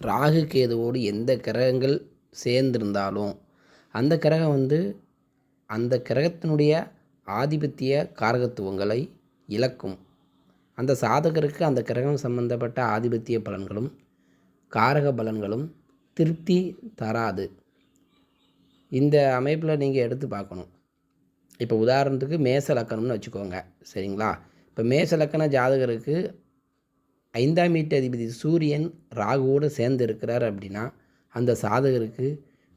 ராகு கேதுவோடு எந்த கிரகங்கள் சேர்ந்திருந்தாலும் அந்த கிரகம் வந்து அந்த கிரகத்தினுடைய ஆதிபத்திய காரகத்துவங்களை இழக்கும். அந்த சாதகருக்கு அந்த கிரகம் சம்பந்தப்பட்ட ஆதிபத்திய பலன்களும் காரக பலன்களும் திருப்தி தராது. இந்த அமைப்பில் நீங்கள் எடுத்து பார்க்கணும். இப்போ உதாரணத்துக்கு மேச லக்கணம்னு வச்சுக்கோங்க. சரிங்களா? இப்போ மேச லக்கண ஜாதகருக்கு ஐந்தாம் வீட்டு அதிபதி சூரியன் ராகுவோடு சேர்ந்து இருக்கிறார் அப்படின்னா அந்த சாதகருக்கு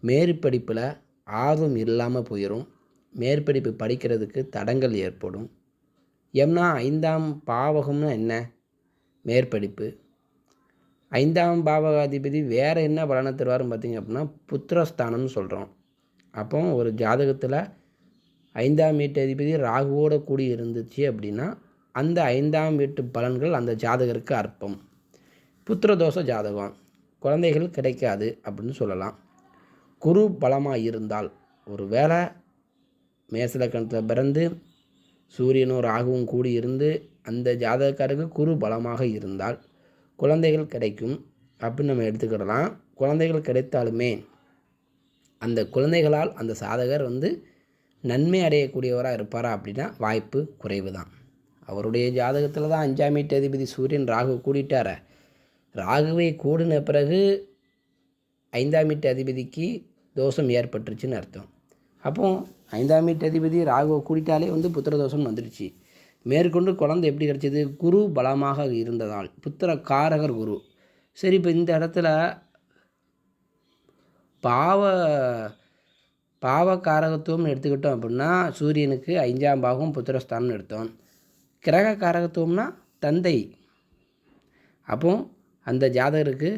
மேற்படிப்பில் ஆர்வம் இல்லாமல் போயிடும் மேற்படிப்பு படிக்கிறதுக்கு தடங்கள் ஏற்படும். ஏன்னா ஐந்தாம் பாவகம்னு என்ன? மேற்படிப்பு. ஐந்தாம் பாவகாதிபதி வேறு என்ன பலனை தருவார்னு பார்த்தீங்க அப்படின்னா புத்திரஸ்தானம்னு சொல்கிறோம் அப்போ ஒரு ஜாதகத்தில் ஐந்தாம் வீட்டு அதிபதி ராகுவோடு கூடி இருந்துச்சு அப்படின்னா அந்த ஐந்தாம் வீட்டு பலன்கள் அந்த ஜாதகருக்கு அற்பம். புத்திரதோஷ ஜாதகம். குழந்தைகள் கிடைக்காது அப்படின்னு சொல்லலாம். குரு பலமாக இருந்தால் ஒரு வேளை மேசலக்கணத்தில் பிறந்து சூரியனும் ராகுவும் கூடி இருந்து அந்த ஜாதகக்காரருக்கு குரு பலமாக இருந்தால் குழந்தைகள் கிடைக்கும் அப்படின்னு நம்ம எடுத்துக்கிடலாம். குழந்தைகள் கிடைத்தாலுமே அந்த குழந்தைகளால் அந்த சாதகர் வந்து நன்மை அடையக்கூடியவராக இருப்பாரா அப்படின்னா வாய்ப்பு குறைவு தான் அவருடைய ஜாதகத்தில் தான் அஞ்சாம் வீட்டு அதிபதி சூரியன் ராகு கூடிட்டார. ராகுவை கூடின பிறகு ஐந்தாம் வீட்டு அதிபதிக்கு தோஷம் ஏற்பட்டுருச்சுன்னு அர்த்தம். அப்போ ஐந்தாம் வீட்டு அதிபதி ராகுவை கூடிட்டாலே வந்து புத்திர தோஷம் வந்துடுச்சு. மேற்கொண்டு குழந்தை எப்படி கிடச்சிது? குரு பலமாக இருந்ததால் புத்திர காரகர் குரு. சரி இப்போ இந்த இடத்துல பாவ பாவ காரகத்துவம்னு எடுத்துக்கிட்டோம் அப்படின்னா சூரியனுக்கு ஐந்தாம் பாகம் புத்திரஸ்தானம்னு எடுத்தோம். கிரக காரகத்துவம்னா தந்தை. அப்போ அந்த ஜாதகருக்கு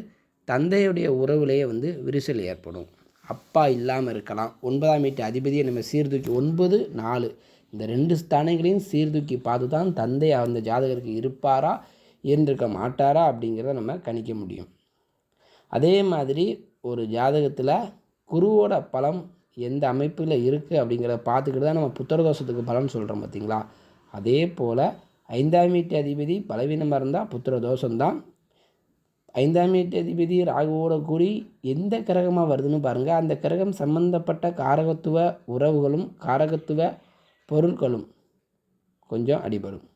தந்தையுடைய உறவுலேயே வந்து விரிசல் ஏற்படும். அப்பா இல்லாமல் இருக்கலாம். ஒன்பதாம் வீட்டு அதிபதியை நம்ம சீர்தூக்கி ஒன்பது நாலு. இந்த ரெண்டு ஸ்தானங்களையும் சீர்தூக்கி பார்த்து தான் தந்தை அந்த ஜாதகருக்கு இருப்பாரா இருந்திருக்க மாட்டாரா அப்படிங்கிறத நம்ம கணிக்க முடியும். அதே மாதிரி ஒரு ஜாதகத்தில் குருவோட பலம் எந்த அமைப்பில் இருக்குது அப்படிங்கிறத பார்த்துக்கிட்டு தான் நம்ம புத்தரதோஷத்துக்கு பலன் சொல்கிறோம் பார்த்திங்களா அதே போல் ஐந்தாம் வீட்டு அதிபதி பலவீனமாக இருந்தால் புத்திர தோஷம்தான். ஐந்தாம் வீட்டு அதிபதி ராகுவோட கூடி எந்த கிரகமாக வருதுன்னு பாருங்கள் அந்த கிரகம் சம்பந்தப்பட்ட காரகத்துவ உறவுகளும் காரகத்துவ பொருட்களும் கொஞ்சம் அடிபடும்.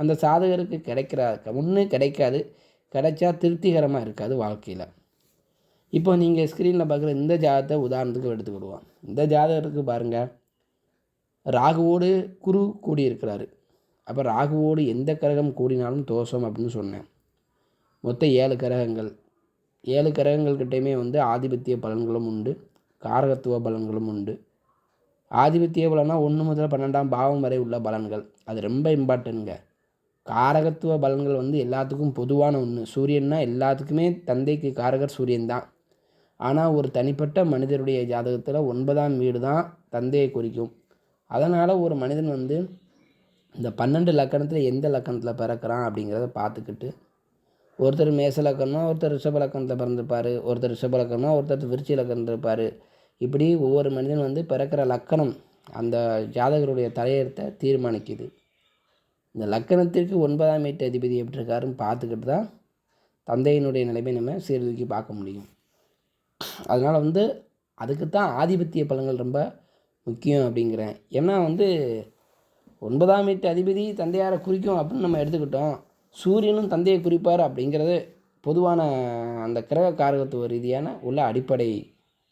அந்த சாதகருக்கு கிடைக்கிற ஒன்று கிடைக்காது. கிடைச்சா திருப்திகரமாக இருக்காது வாழ்க்கையில். இப்போ நீங்கள் ஸ்க்ரீனில் பார்க்குற இந்த ஜாதகத்தை உதாரணத்துக்கு எடுத்துக்கிடுவோம் இந்த ஜாதகத்துக்கு பாருங்கள் ராகுவோடு குரு கூடியிருக்கிறாரு. அப்போ ராகுவோடு எந்த கிரகம் கூடினாலும் தோஷம் அப்படின்னு சொன்னேன். மொத்தம் ஏழு கிரகங்கள். ஏழு கிரகங்கள்கிட்டையுமே வந்து ஆதிபத்திய பலன்களும் உண்டு. காரகத்துவ பலன்களும் உண்டு. ஆதிபத்திய பலனா ஒன்று முதல் பன்னெண்டாம் பாவம் வரை உள்ள பலன்கள். அது ரொம்ப இம்பார்ட்டன்ங்க. காரகத்துவ பலன்கள் வந்து எல்லாத்துக்கும் பொதுவான ஒன்று சூரியன்னா எல்லாத்துக்குமே தந்தைக்கு காரகர் சூரியன் தான். ஆனால் ஒரு தனிப்பட்ட மனிதருடைய ஜாதகத்தில் ஒன்பதாம் வீடு தான் தந்தையை குறிக்கும். அதனால் ஒரு மனிதன் வந்து இந்த பன்னெண்டு லக்கணத்தில் எந்த லக்கணத்தில் பிறக்கிறான் அப்படிங்கிறத பார்த்துக்கிட்டு ஒருத்தர் மேச லக்கணம் ஒருத்தர் ரிஷப லக்கணத்தில் பிறந்திருப்பார் ஒருத்தர் ரிஷப லக்கணம் ஒருத்தர் விருச்சி லக்கணத்தில் இருப்பார். இப்படி ஒவ்வொரு மனிதன் வந்து பிறக்கிற லக்கணம் அந்த ஜாதகருடைய தலையெழுத்தை தீர்மானிக்குது. இந்த லக்கணத்திற்கு ஒன்பதாம் வீட்டு அதிபதி எப்படி இருக்காருன்னு பார்த்துக்கிட்டு தான் தந்தையினுடைய நிலைமை நம்ம சீர்தூக்கி பார்க்க முடியும். அதனால் வந்து அதுக்கு தான் ஆதிபத்திய பலன்கள் ரொம்ப முக்கியம் அப்படிங்கிறேன். ஏன்னா வந்து ஒன்பதாம் வீட்டு அதிபதி தந்தையாரை குறிக்கும் அப்படின்னு நம்ம எடுத்துக்கிட்டோம். சூரியனும் தந்தையை குறிப்பார் அப்படிங்கிறது பொதுவான அந்த கிரக காரகத்துவ ரீதியான உள்ள அடிப்படை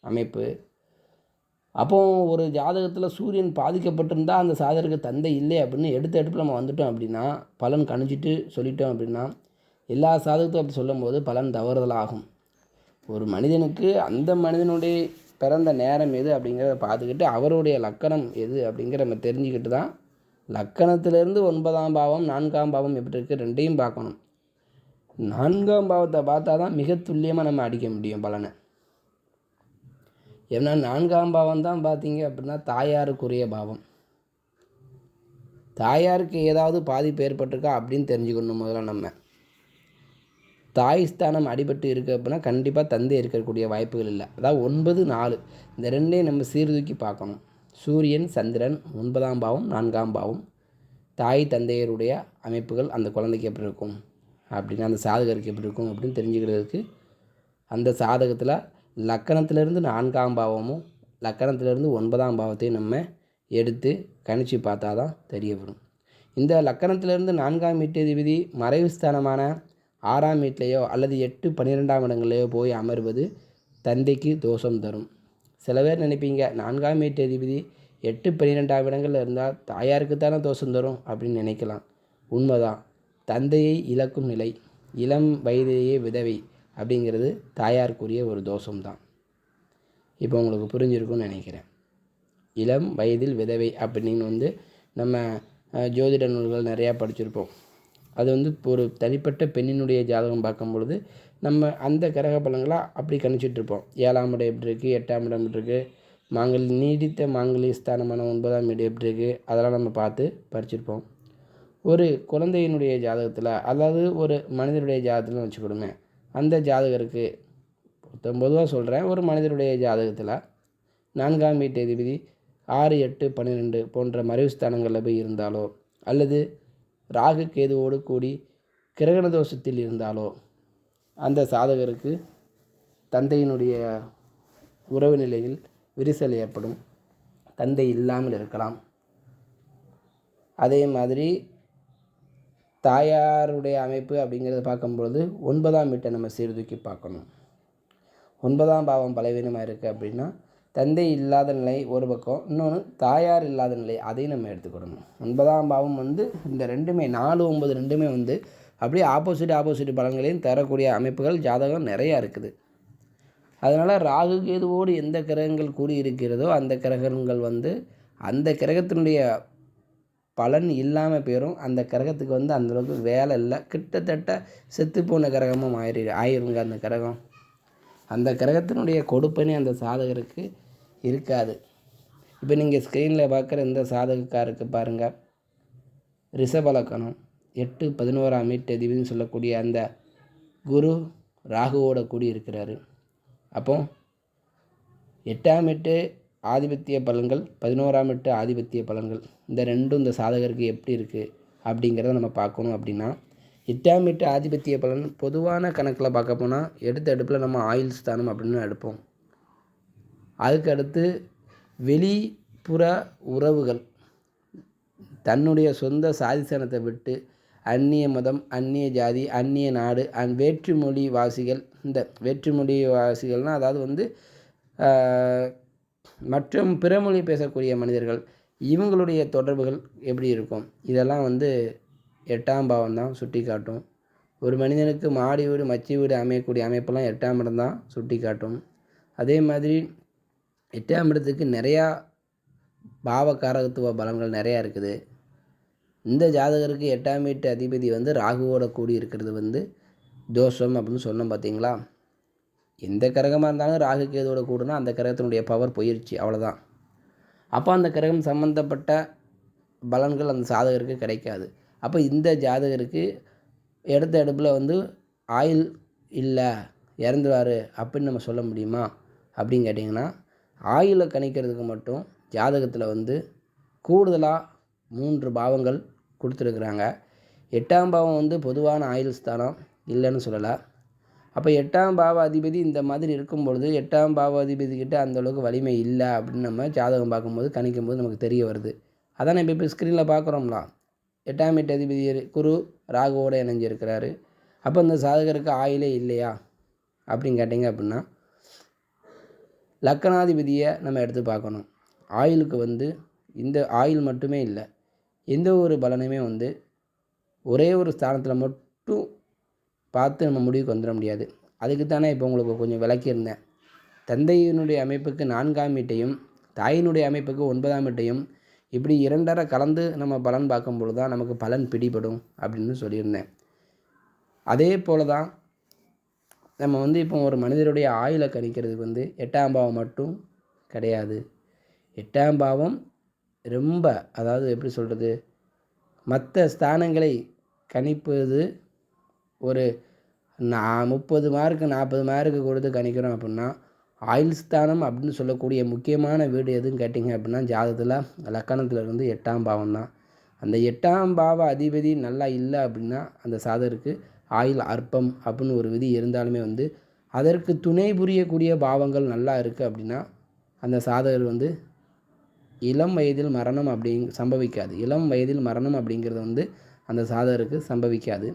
அமைப்பு. அப்போது ஒரு ஜாதகத்தில் சூரியன் பாதிக்கப்பட்டிருந்தால் அந்த சாதகருக்கு தந்தை இல்லை அப்படின்னு எடுத்த எடுப்பில் நம்ம வந்துட்டோம் அப்படின்னா பலன் கணிச்சிட்டு சொல்லிட்டோம் அப்படின்னா எல்லா சாதகத்தையும் அப்படி சொல்லும்போது பலன் தவறுதலாகும். ஒரு மனிதனுக்கு அந்த மனிதனுடைய பிறந்த நேரம் எது அப்படிங்கிறத பார்த்துக்கிட்டு அவருடைய லக்கணம் எது அப்படிங்கிற நம்ம தெரிஞ்சுக்கிட்டு தான் லக்கணத்திலேருந்து ஒன்பதாம் பாவம் நான்காம் பாவம் எப்படி இருக்குது ரெண்டையும் பார்க்கணும். நான்காம் பாவத்தை பார்த்தா தான் மிக துல்லியமாக நம்ம அடிக்க முடியும் பலனை. ஏன்னா நான்காம் பாவம் தான் பார்த்தீங்க அப்படின்னா தாயாருக்குரிய பாவம். தாயாருக்கு ஏதாவது பாதிப்பு ஏற்பட்டிருக்கா அப்படின்னு தெரிஞ்சுக்கணும் முதல்ல நம்ம. தாய் ஸ்தானம் அடிபட்டு இருக்குது அப்படின்னா கண்டிப்பாக தந்தை இருக்கக்கூடிய வாய்ப்புகள் இல்லை. அதாவது ஒன்பது நாலு. இந்த ரெண்டையும் நம்ம சீர்தூக்கி பார்க்கணும். சூரியன் சந்திரன் ஒன்பதாம் பாவம் நான்காம் பாவம். தாய் தந்தையருடைய அமைப்புகள் அந்த குழந்தைக்கு எப்படி இருக்கும்? அப்படின்னு அந்த சாதகருக்கு எப்படி இருக்கும் அப்படின்னு தெரிஞ்சுக்கிறதுக்கு அந்த சாதகத்தில் லக்கணத்திலேருந்து நான்காம் பாவமும் லக்கணத்திலேருந்து ஒன்பதாம் பாவத்தையும் நம்ம எடுத்து கணிச்சு பார்த்தா தான் தெரிய வரும். இந்த லக்கணத்திலேருந்து நான்காம் வீட்டதிபதி மறைவு ஸ்தானமான ஆறாம் வீட்டிலையோ அல்லது எட்டு பன்னிரெண்டாம் இடங்களையோ போய் அமர்வது தந்தைக்கு தோஷம் தரும். சில பேர் நினைப்பீங்க நான்காம் வீட்டதிபதி எட்டு பன்னிரெண்டாம் இடங்களில் இருந்தால் தாயாருக்கு தானே தோஷம் தரும் அப்படின்னு நினைக்கலாம். உண்மைதான். தந்தையை இழக்கும் நிலை இளம் வயதிலேயே விதவை அப்படிங்கிறது தாயாருக்குரிய ஒரு தோஷம்தான். இப்போ உங்களுக்கு புரிஞ்சிருக்கும்னு நினைக்கிறேன். இளம் வயதில் விதவை அப்படின்னு வந்து நம்ம ஜோதிட நூல்கள் நிறையா படிச்சிருப்போம். அது வந்து ஒரு தனிப்பட்ட பெண்ணினுடைய ஜாதகம் பார்க்கும் பொழுது நம்ம அந்த கிரக பலன்களாக அப்படி கணிச்சிட்ருப்போம். ஏழாம் இடம் எப்படி இருக்குது எட்டாம் இடம் எப்படி இருக்குது மாங்கல் நீடித்த மாங்கல்ய ஸ்தானமான ஒன்பதாம் இடம் எப்படி இருக்குது அதெல்லாம் நம்ம பார்த்து படிச்சிருப்போம் ஒரு குழந்தையினுடைய ஜாதகத்தில் அதாவது ஒரு மனிதனுடைய ஜாதகத்தில் வச்சுக்கிடுமே அந்த ஜாதகருக்கு பொதுவாக சொல்கிறேன் ஒரு மனிதனுடைய ஜாதகத்தில் நான்காம் வீட்டு அதிபதி ஆறு எட்டு பன்னிரெண்டு போன்ற மறைவு ஸ்தானங்களில் போய் இருந்தாலோ அல்லது ராகு கேதுவோடு கூடி கிரகண தோஷத்தில் இருந்தாலோ அந்த சாதகருக்கு தந்தையினுடைய உறவு நிலையில் விரிசல் ஏற்படும். தந்தை இல்லாமல் இருக்கலாம். அதே மாதிரி தாயாருடைய அமைப்பு அப்படிங்கிறத பார்க்கும்பொழுது ஒன்பதாம் வீட்டை நம்ம சீர்தூக்கி பார்க்கணும். ஒன்பதாம் பாவம் பலவீனமாக இருக்குது அப்படின்னா தந்தை இல்லாத நிலை ஒரு பக்கம் இன்னொன்று தாயார் இல்லாத நிலை அதையும் நம்ம எடுத்துக்கிடணும் ஒன்பதாம் பாவம் வந்து இந்த ரெண்டுமே நாலு ஒம்பது ரெண்டுமே வந்து அப்படியே ஆப்போசிட் ஆப்போசிட் பலன்களையும் தரக்கூடிய அமைப்புகள் ஜாதகம் நிறையா இருக்குது. அதனால் ராகு கேதுவோடு எந்த கிரகங்கள் கூடியிருக்கிறதோ அந்த கிரகங்கள் வந்து அந்த கிரகத்தினுடைய பலன் இல்லாமல் போயிடும் அந்த கிரகத்துக்கு வந்து அந்தளவுக்கு வேலை இல்லை. கிட்டத்தட்ட செத்துப்போன கிரகமும் ஆயிரு ஆயிருங்க அந்த கிரகம். அந்த கிரகத்தினுடைய கொடுப்பனே அந்த சாதகருக்கு இருக்காது. இப்போ நீங்கள் ஸ்க்ரீனில் பார்க்குற இந்த சாதகக்காருக்கு பாருங்கள் ரிஷபலக்கணம் எட்டு பதினோராம் மீட்டு அதிபதினு சொல்லக்கூடிய அந்த குரு ராகுவோட கூடி இருக்கிறாரு. அப்போ எட்டாம் எட்டு ஆதிபத்திய பலன்கள் பதினோராம் எட்டு ஆதிபத்திய பலன்கள் இந்த ரெண்டும் இந்த சாதகருக்கு எப்படி இருக்குது அப்படிங்கிறத நம்ம பார்க்கணும் அப்படின்னா எட்டாம் எட்டு ஆதிபத்திய பலன் பொதுவான கணக்கில் பார்க்க போனால் எடுத்த அடுப்பில் நம்ம ஆயில் ஸ்தானம் அப்படின்னு எடுப்போம். அதுக்கடுத்து வெளிப்புற உறவுகள். தன்னுடைய சொந்த சாதிசனத்தை விட்டு அந்நிய மதம் அந்நிய ஜாதி அந்நிய நாடு அந் வேற்றுமொழி வாசிகள் இந்த வேற்றுமொழி வாசிகள்னால் அதாவது வந்து மற்றும் பிறமொழி பேசக்கூடிய மனிதர்கள் இவங்களுடைய தொடர்புகள் எப்படி இருக்கும்? இதெல்லாம் வந்து எட்டாம் பாவம் தான் சுட்டி காட்டும் ஒரு மனிதனுக்கு மாடி வீடு மச்சி வீடு அமையக்கூடிய அமைப்பெல்லாம் எட்டாம் இடம் தான் சுட்டி காட்டும் அதே மாதிரி எட்டாம் இடத்துக்கு நிறையா பாவகாரகத்துவ பலன்கள் நிறையா இருக்குது. இந்த ஜாதகருக்கு எட்டாம் வீட்டு அதிபதி வந்து ராகுவோட கூடி இருக்கிறது வந்து தோஷம் அப்படின்னு சொன்னோம் பார்த்தீங்களா எந்த கிரகமாக இருந்தாலும் ராகு கேதுவோட கூடுனா அந்த கிரகத்தினுடைய பவர் போயிடுச்சு அவ்வளோதான் அப்போ அந்த கிரகம் சம்மந்தப்பட்ட பலன்கள் அந்த சாதகருக்கு கிடைக்காது. அப்போ இந்த ஜாதகருக்கு எடுத்த அடுப்பில் வந்து ஆயில் இல்லை இறந்துருவார் அப்படின்னு நம்ம சொல்ல முடியுமா? அப்படின்னு கேட்டிங்கன்னா ஆயுளை கணிக்கிறதுக்கு மட்டும் ஜாதகத்தில் வந்து கூடுதலாக மூன்று பாவங்கள் கொடுத்துருக்குறாங்க. எட்டாம் பாவம் வந்து பொதுவான ஆயுள் ஸ்தானம் இல்லைன்னு சொல்லலை. அப்போ எட்டாம் பாவ அதிபதி இந்த மாதிரி இருக்கும் பொழுது எட்டாம் பாவ அதிபதிக்கிட்ட அந்தளவுக்கு வலிமை இல்லை அப்படின்னு நம்ம ஜாதகம் பார்க்கும்போது கணிக்கும் போது நமக்கு தெரிய வருது. அதான் நம்ம இப்போ ஸ்க்ரீனில் பார்க்குறோம்லாம் எட்டாம் எட்டு அதிபதி குரு ராகுவோடு இணைஞ்சிருக்கிறாரு. அப்போ இந்த சாதகருக்கு ஆயிலே இல்லையா? அப்படின்னு கேட்டிங்க அப்படின்னா லக்கணாதிபதியை நம்ம எடுத்து பார்க்கணும். ஆயிலுக்கு வந்து இந்த ஆயில் மட்டுமே இல்லை எந்த ஒரு பலனுமே வந்து ஒரே ஒரு ஸ்தானத்தில் மட்டும் பார்த்து நம்ம முடிவுக்கு வந்துட முடியாது. அதுக்கு தானே இப்போ உங்களுக்கு கொஞ்சம் விளக்கியிருந்தேன். தந்தையினுடைய அமைப்புக்கு நான்காம் வீட்டையும் தாயினுடைய அமைப்புக்கு ஒன்பதாம் வீட்டையும் இப்படி இரண்டரை கலந்து நம்ம பலன் பார்க்கும்பொழுது தான் நமக்கு பலன் பிடிபடும் அப்படின்னு சொல்லியிருந்தேன். அதே போல் தான் நம்ம வந்து இப்போ ஒரு மனிதருடைய ஆயுளை கணிக்கிறதுக்கு வந்து எட்டாம் பாவம் மட்டும் கிடையாது. எட்டாம் பாவம் ரொம்ப அதாவது எப்படி சொல்கிறது மற்ற ஸ்தானங்களை கணிப்பது ஒரு நான் முப்பது மார்க்கு நாற்பது மார்க்கு கொடுத்து கணிக்கிறோம் அப்படின்னா ஆயுள் ஸ்தானம் அப்படின்னு சொல்லக்கூடிய முக்கியமான வீடு எதுன்னு கேட்டிங்க அப்படின்னா ஜாதகத்தில் லக்கணத்தில் இருந்து எட்டாம் பாவம் தான் அந்த எட்டாம் பாவ அதிபதி நல்லா இல்லை அப்படின்னா அந்த சாதருக்கு ஆயுள் அற்பம் அப்படின்னு ஒரு விதி இருந்தாலுமே வந்து அதற்கு துணை புரியக்கூடிய பாவங்கள் நல்லா இருக்குது அப்படின்னா அந்த சாதகர் வந்து இளம் வயதில் மரணம் அப்படி சம்பவிக்காது. இளம் வயதில் மரணம் அப்படிங்கிறது வந்து அந்த சாதகருக்கு சம்பவிக்காது.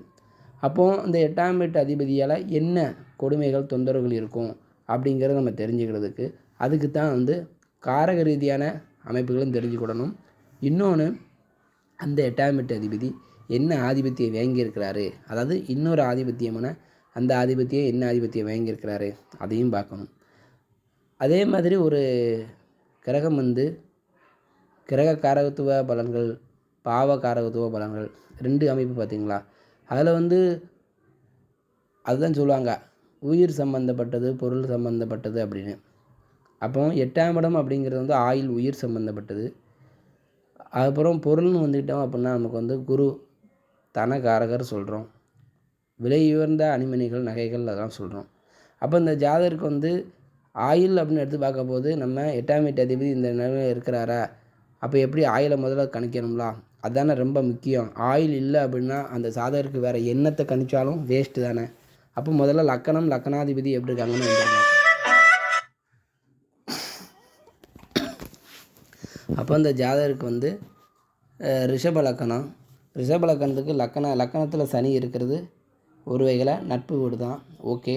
அப்போது அந்த எட்டாம் வீட்டு அதிபதியால் என்ன கொடுமைகள் தொந்தரவுகள் இருக்கும் அப்படிங்கிறத நம்ம தெரிஞ்சுக்கிறதுக்கு அதுக்கு தான் வந்து காரக ரீதியான அமைப்புகளும் தெரிஞ்சுக்கிடணும் இன்னொன்று அந்த எட்டாம் வீட்டு அதிபதி என்ன ஆதிபத்தியம் வாங்கியிருக்கிறாரு அதாவது இன்னொரு ஆதிபத்தியமான அந்த ஆதிபத்தியம் என்ன ஆதிபத்தியம் வாங்கியிருக்கிறாரு அதையும் பார்க்கணும். அதே மாதிரி ஒரு கிரகம் வந்து கிரக காரகத்துவ பலன்கள் பாவ காரகத்துவ பலன்கள் ரெண்டு அமைப்பு பார்த்திங்களா? அதில் வந்து அதுதான் சொல்லுவாங்க. உயிர் சம்மந்தப்பட்டது பொருள் சம்மந்தப்பட்டது அப்படின்னு. அப்போ எட்டாம் இடம் அப்படிங்கிறது வந்து ஆயில் உயிர் சம்மந்தப்பட்டது அதுக்கப்புறம் பொருள்னு வந்துக்கிட்டோம் அப்படின்னா நமக்கு வந்து குரு தனகாரகர் சொல்கிறோம் விலை உயர்ந்த அணிமணிகள் நகைகள் அதெல்லாம் சொல்கிறோம் அப்போ இந்த ஜாதகருக்கு வந்து ஆயில் அப்படின்னு எடுத்து பார்க்கும்போது நம்ம எட்டாம் எட்டு அதிபதி இந்த நிலையில் இருக்கிறாரா? அப்போ எப்படி ஆயிலை முதல்ல கணிக்கணும்லா? அதானே ரொம்ப முக்கியம். ஆயில் இல்லை அப்படின்னா அந்த சாதகருக்கு வேறு என்னத்தை கணிச்சாலும் வேஸ்ட்டு தானே. அப்போ முதல்ல லக்கணம் லக்கணாதிபதி எப்படி இருக்காங்கன்னு அப்போ அந்த ஜாதகருக்கு வந்து ரிஷப லக்கணம் ரிஷப லக்கணத்துக்கு லக்கண லக்கணத்தில் சனி இருக்கிறது. ஒரு வகையில் நட்பு வீடு தான். ஓகே.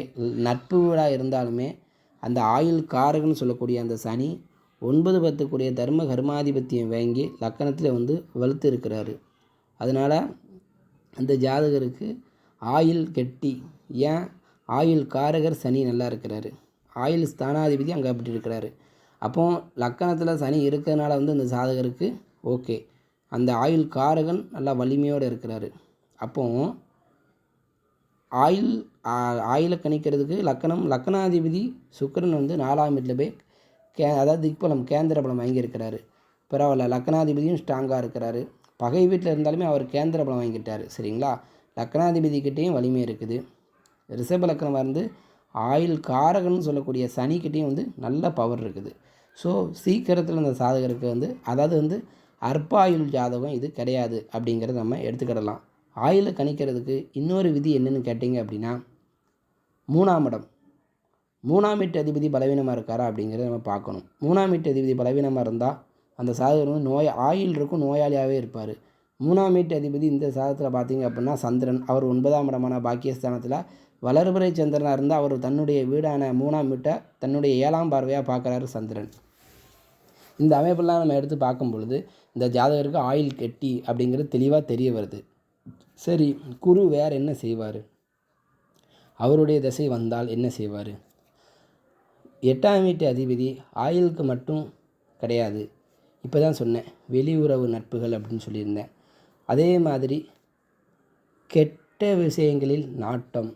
நட்பு வீடாக இருந்தாலுமே அந்த ஆயுள் காரகன்னு சொல்லக்கூடிய அந்த சனி ஒன்பது பத்துக்குரிய தர்ம கர்மாதிபத்தியம் வாங்கி லக்கணத்தில் வந்து வலுத்து இருக்கிறாரு. அதனால் அந்த ஜாதகருக்கு ஆயில் கெட்டி. ஏன்? ஆயுள் காரகர் சனி நல்லா இருக்கிறாரு. ஆயுள் ஸ்தானாதிபதி அங்கே அப்படி இருக்கிறாரு. அப்போ லக்கணத்தில் சனி இருக்கிறதுனால வந்து அந்த ஜாதகருக்கு ஓகே. அந்த ஆயுள் காரகன் நல்லா வலிமையோடு இருக்கிறாரு. அப்போ ஆயுள் ஆயுளை கணிக்கிறதுக்கு லக்கணம் லக்கணாதிபதி சுக்கரன் வந்து நாலாம் வீட்டில் போய் கே அதாவது திக்பலம் கேந்திர பலம் வாங்கியிருக்கிறாரு. பரவாயில்ல லக்கணாதிபதியும் ஸ்ட்ராங்காக இருக்கிறாரு. பகை வீட்டில் இருந்தாலுமே அவர் கேந்திர பலம் வாங்கிட்டார் சரிங்களா லக்கணாதிபதிக்கிட்டேயும் வலிமை இருக்குது. ரிஷப லக்கணம் வந்து ஆயுள் காரகன்னு சொல்லக்கூடிய சனிக்கிட்டேயும் வந்து நல்ல பவர் இருக்குது. ஸோ சீக்கிரத்தில் அந்த சாதகருக்கு வந்து அதாவது வந்து அற்பாயுள் ஜாதகம் இது கிடையாது அப்படிங்கிறத நம்ம எடுத்துக்கிடலாம். ஆயுளை கணிக்கிறதுக்கு இன்னொரு விதி என்னென்னு கேட்டிங்க அப்படின்னா மூணாம் இடம். மூணாம் வீட்டு அதிபதி பலவீனமாக இருக்காரா அப்படிங்கிறத நம்ம பார்க்கணும். மூணாம் வீட்டு அதிபதி பலவீனமாக இருந்தால் அந்த சாதகர் வந்து நோய் ஆயில் இருக்கும் நோயாளியாகவே இருப்பார். மூணாம் வீட்டு அதிபதி இந்த சாதத்தில் பார்த்தீங்க அப்படின்னா சந்திரன். அவர் ஒன்பதாம் இடமான பாக்கியஸ்தானத்தில் வளர்பிறை சந்திரனாக இருந்தால் அவர் தன்னுடைய வீடான மூணாம் வீட்டை தன்னுடைய ஏழாம் பார்வையாக பார்க்குறாரு சந்திரன். இந்த அமைப்பெல்லாம் நம்ம எடுத்து பார்க்கும் பொழுது இந்த ஜாதகருக்கு ஆயில் கெட்டி அப்படிங்கிறது தெளிவாக தெரிய வருது. சரி குரு வேறு என்ன செய்வார்? அவருடைய திசை வந்தால் என்ன செய்வார்? எட்டாம் வீட்டு அதிபதி ஆயிலுக்கு மட்டும் கிடையாது. இப்போ தான் சொன்னேன் வெளியுறவு நட்புகள் அப்படின்னு சொல்லியிருந்தேன். அதே மாதிரி கெட்ட விஷயங்களில் நாட்டம்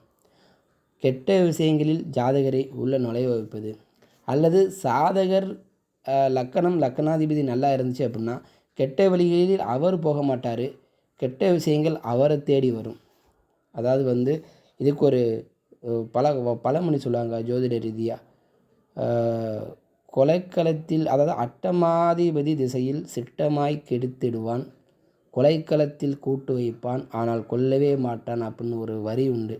கெட்ட விஷயங்களில் ஜாதகரை உள்ள நுழைய வைப்பது அல்லது சாதகர் லக்கணம் லக்கணாதிபதி நல்லா இருந்துச்சு அப்படின்னா கெட்ட வழிகளில் அவர் போக மாட்டார். கெட்ட விஷயங்கள் அவரை தேடி வரும். அதாவது வந்து இதுக்கு ஒரு பல பழமொழி சொல்லுவாங்க ஜோதிட ரீதியாக கொலைக்களத்தில் அதாவது அட்டமாதிபதி திசையில் சிட்டமாய் கெடுத்திடுவான். கொலைக்களத்தில் கூட்டு வைப்பான். ஆனால் கொல்லவே மாட்டான் அப்படின்னு ஒரு வரி உண்டு.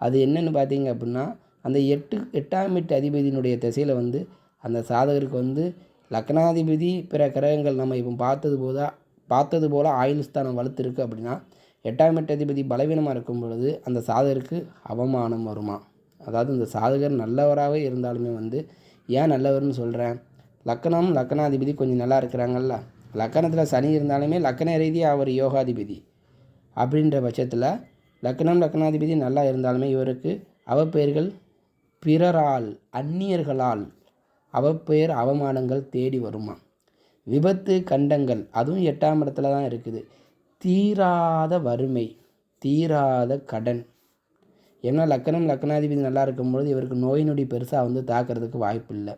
அது என்னென்னு பார்த்தீங்க அப்படின்னா அந்த எட்டு எட்டாம் எட்டு அதிபதியினுடைய திசையில் வந்து அந்த சாதகருக்கு வந்து லக்னாதிபதி பிற கிரகங்கள் நம்ம இப்போ பார்த்தது போத பார்த்தது போல் ஆயுள் ஸ்தானம் வலுத்திருக்கு அப்படின்னா எட்டாம் எட்டு அதிபதி பலவீனமாக இருக்கும் பொழுது அந்த சாதகருக்கு அவமானம் வருமா? அதாவது இந்த சாதகர் நல்லவராகவே இருந்தாலுமே வந்து ஏன் நல்லவர்னு சொல்கிறேன் லக்கணம் லக்கணாதிபதி கொஞ்சம் நல்லா இருக்கிறாங்கல்ல. லக்கணத்தில் சனி இருந்தாலுமே லக்கண ரீதியாக அவர் யோகாதிபதி. அப்படின்ற பட்சத்தில் லக்கணம் லக்கணாதிபதி நல்லா இருந்தாலுமே இவருக்கு அவப்பெயர்கள் பிறரால் அந்நியர்களால் அவப்பெயர் அவமானங்கள் தேடி வருமா? விபத்து கண்டங்கள் அதுவும் எட்டாம் இடத்துல தான் இருக்குது. தீராத வறுமை தீராத கடன். ஏன்னா லக்கணம் லக்கணாதிபதி நல்லா இருக்கும்பொழுது இவருக்கு நோய் நொடி பெருசாக வந்து தாக்கிறதுக்கு வாய்ப்பு இல்லை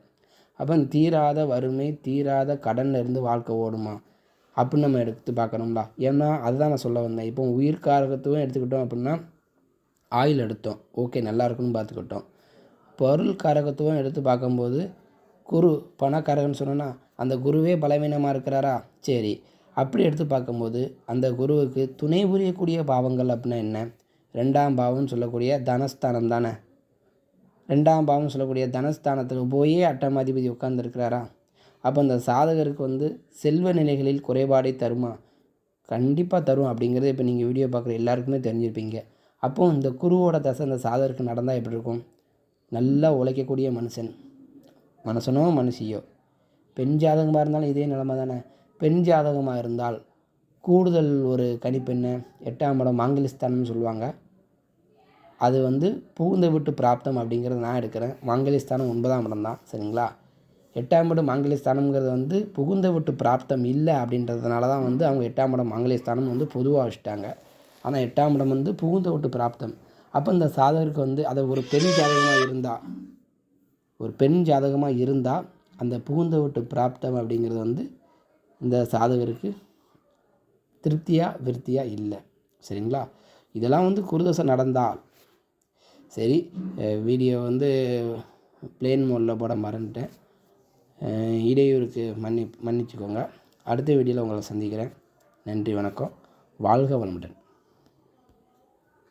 அப்போ தீராத வறுமை தீராத கடனில் இருந்து வாழ்க்கை ஓடுமா? அப்படின்னு நம்ம எடுத்து பார்க்கணும்லா. ஏன்னா அதுதான் நான் சொல்ல வந்தேன். இப்போ உயிர் காரகத்துவம் எடுத்துக்கிட்டோம் அப்படின்னா ஆயில் எடுத்தோம். ஓகே நல்லா இருக்குன்னு பார்த்துக்கிட்டோம். பொருள் காரகத்துவம் எடுத்து பார்க்கும்போது குரு பணக்காரர்னு சொன்னோன்னா அந்த குருவே பலவீனமாக இருக்கிறாரா? சரி. அப்படி எடுத்து பார்க்கும்போது அந்த குருவுக்கு துணை புரியக்கூடிய பாவங்கள் அப்படின்னா என்ன? ரெண்டாம் பாவம்னு சொல்லக்கூடிய தனஸ்தானம் தானே? ரெண்டாம் பாவம்னு சொல்லக்கூடிய தனஸ்தானத்தில் போயே அட்டமாதிபதி உட்கார்ந்துருக்கிறாரா? அப்போ அந்த சாதகருக்கு வந்து செல்வ நிலைகளில் குறைபாடை தருமா? கண்டிப்பாக தரும் அப்படிங்கிறது இப்போ நீங்கள் வீடியோ பார்க்குற எல்லாருக்குமே தெரிஞ்சிருப்பீங்க. அப்போது இந்த குருவோட தசை அந்த சாதகருக்கு நடந்தால் எப்படி இருக்கும்? நல்லா உழைக்கக்கூடிய மனுஷன். மனுஷனோ மனுஷியோ. பெண் ஜாதகமாக இருந்தாலும் இதே நிலமை தானே. பெண் ஜாதகமாக இருந்தால் கூடுதல் ஒரு கணிப்பெண்ணை எட்டாம் இடம் மாங்கலிஸ்தானம்னு சொல்லுவாங்க. அது வந்து புகுந்த விட்டு பிராப்தம் அப்படிங்கிறத நான் எடுக்கிறேன். மாங்கலிஸ்தானம் ஒன்பதாம் இடம் தான் சரிங்களா? எட்டாம் இடம் மாங்கலிஸ்தானம்ங்கிறது வந்து புகுந்த விட்டு பிராப்தம் இல்லை அப்படின்றதுனால தான் வந்து அவங்க எட்டாம் இடம் மாங்கலிஸ்தானம் வந்து பொதுவாக வச்சுட்டாங்க. ஆனால் எட்டாம் இடம் வந்து புகுந்த விட்டு பிராப்தம். அப்போ இந்த சாதகருக்கு வந்து அதை ஒரு பெரிய ஜாதகமாக இருந்தால் ஒரு பெண் ஜாதகமாக இருந்தால் அந்த புகுந்த வீட்டு பிராப்தம் அப்படிங்கிறது வந்து இந்த சாதகருக்கு திருப்தியாக விருத்தியாக இல்லை. சரிங்களா? இதெல்லாம் வந்து குருதசை நடந்தால் சரி வீடியோ வந்து பிளேன் மோடில் போட மறந்துட்டேன். இடையூறுக்கு மன்னி மன்னிச்சுக்கோங்க. அடுத்த வீடியோவில் உங்களை சந்திக்கிறேன். நன்றி வணக்கம். வாழ்க வளமுடன்.